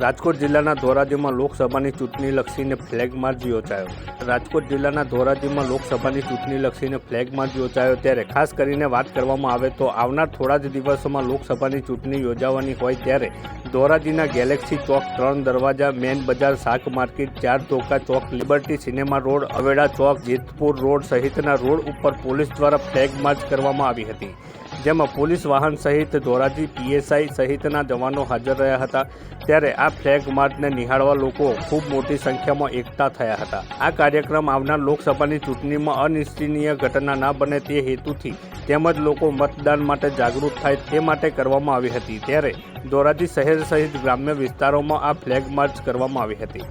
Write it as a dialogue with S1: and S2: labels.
S1: રાજકોટ જિલ્લાના ધોરાજીમાં લોકસભાની ચૂંટણી લક્ષીને ફ્લેગ માર્ચ યોજાયો. રાજકોટ જિલ્લાના ધોરાજીમાં લોકસભાની ચૂંટણી લક્ષીને ફ્લેગ માર્ચ યોજાયો ત્યારે ખાસ કરીને વાત કરવામાં આવે તો આવનાર થોડા જ દિવસોમાં લોકસભાની ચૂંટણી યોજાવાની હોય ત્યારે ધોરાજીના ગેલેક્સી ચોક ત્રણ દરવાજા મેન બજાર, શાક માર્કેટ, ચાર ચોકા ચોક, લિબર્ટી સિનેમા રોડ, અવેડા ચોક, જેતપુર રોડ સહિતના રોડ ઉપર પોલીસ દ્વારા ફ્લેગ માર્ચ કરવામાં આવી હતી. જેમાં પોલીસ વાહન સહિત ધોરાજી પીએસઆઈ સહિતના જવાનો હાજર રહ્યા હતા. ત્યારે આ ફ્લેગ માર્ચને નિહાળવા લોકો ખૂબ મોટી સંખ્યામાં એકઠા થયા હતા. આ કાર્યક્રમ આવનાર લોકસભાની ચૂંટણીમાં અનિચ્છનીય ઘટના ના બને તે હેતુથી તેમજ લોકો મતદાન માટે જાગૃત થાય તે માટે કરવામાં આવી હતી. ત્યારે ધોરાજી શહેર સહિત ગ્રામ્ય વિસ્તારોમાં આ ફ્લેગ માર્ચ કરવામાં આવી હતી.